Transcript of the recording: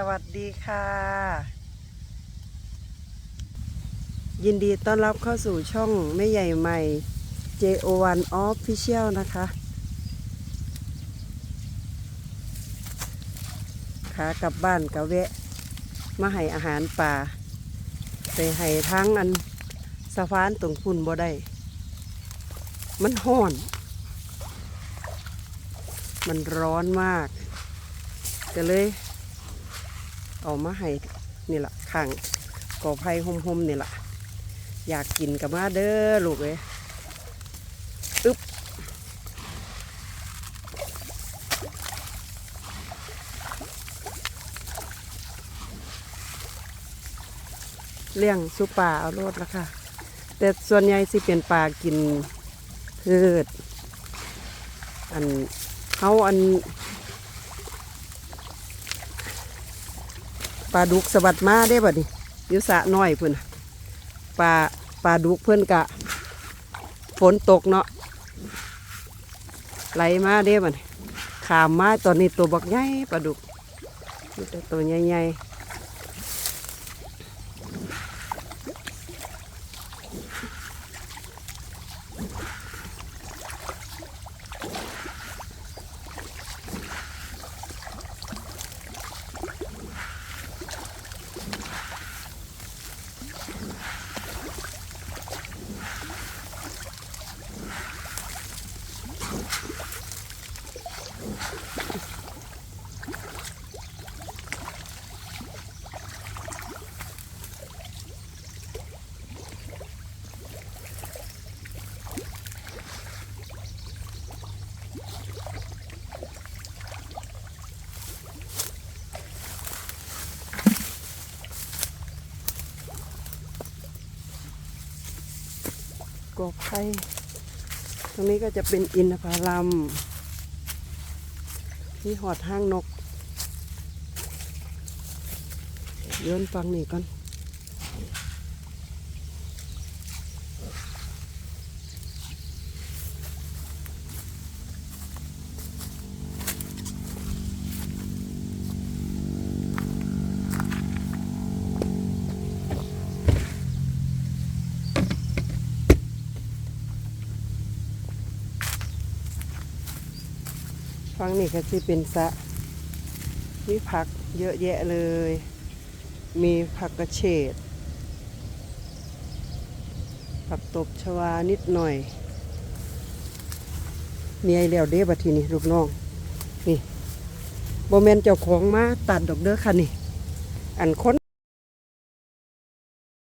สวัสดีค่ะ ยินดีต้อนรับเข้าสู่ช่องแม่ใหญ่ใหม่ JO1 Official นะคะ ขากลับบ้านกะแวะ มาให้อาหารป่า ไปให้ทั้งอันสะพานตรงพุ่นบ่ได้ มันห้อน มันร้อนมาก ก็เลย เอามาให้นี่แหละข้างกอไผ่ห่มๆนี่แหละอยากกินกับมาเด้อลูกเอ้ยอึ๊บเลี้ยงสุปลาเอาโลดแล้วค่ะ แต่ส่วนใหญ่สิเป็นปลากินพืชอันเขาอัน ลาดุกสวัสดมาได้บ่ดิยุสะน้อยเพื่อนปลาปลาดุกเพื่อนกะ ฝนตกเนาะไหลมาได้บ่นี่ขามมาตอนนี้ตัวบักใหญ่ปลาดุกแต่ตัวใหญ่ๆ Thank you. กอกไผ่ตรงนี้ก็จะเป็นอินทผลัมที่หอดห้างนกเดินฟังนี่ก่อน ฟังนี่ก็จะเป็นสะมีผักเยอะแยะเลย มีผักกระเฉดผักตบชวานิดหน่อยมีไอเดียวเด้บัดทีนี่ลูกน้อง นี่โบแมนเจ้าของมาตัดดอกเด้อค่ะนี่ อันค้น